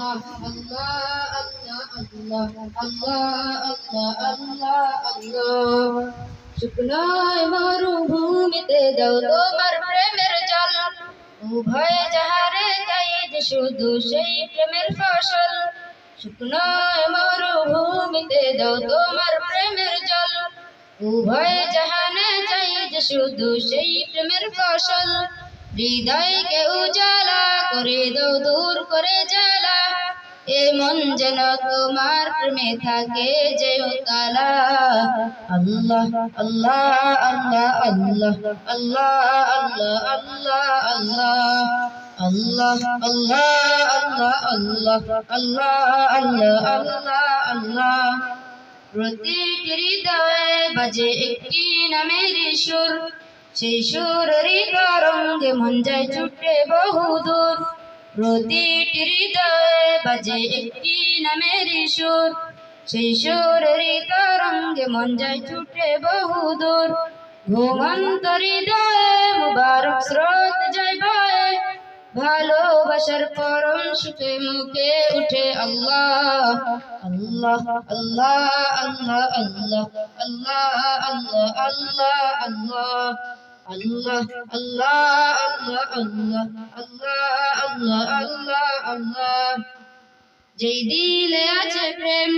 আল্লাহ আল্লাহ আল্লাহ তোমার প্রেমের জল উভয় যাহারে চাই শুধু সেই প্রেমের ফসল শুকনায় মরুভূমিতে দাও তোমার প্রেমের জল উভয় জাহানে চাই শুধু সেই প্রেমের ফসল হৃদয়কে উজালা করে দাও দূর করে জ্বালা এ মন যেন তোমার প্রেমে থাকে যে কালা আল্লাহ আল্লাহ আল্লাহ আল্লাহ আল্লাহ আল্লাহ আল্লাহ আল্লাহ আল্লাহ আল্লাহ আল্লাহ আল্লাহ আল্লাহ আল্লাহ আল্লাহ প্রতিটি হৃদয়ে বাজে একটি নামের সুর সেই সুরেরই তরঙ্গে মন যায় ছুটে বহুদূর প্রতিটি বাজে একটি মন যায় ছুটে মুবারক ভালোবাসার পরম সুখে মুখে উঠে আল্লাহ। আল্লাহ আল্লাহ আল্লাহ আল্লাহ আল্লাহ আল্লাহ আল্লাহ আল্লাহ। আল্লাহ আল্লাহ আল্লাহ আল্লাহ আল্লাহ আল্লাহ আল্লাহ যেই দিলে আছে প্রেম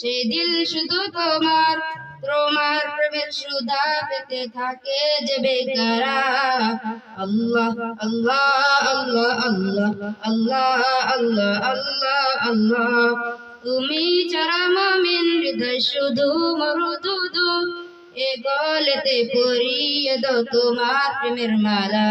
সেই দিল শুধু তোমার তোমার প্রেমের সুধা পেতে থাকে যে বেকারা আল্লাহ আল্লাহ আল্লাহ আল্লাহ আল্লাহ আল্লাহ আল্লাহ আল্লাহ তুমি ছাড়া মমিন হৃদয় শুধু মরুদুদু এ গলেতে পরিয়ে দাও তোমার প্রেমের মালা।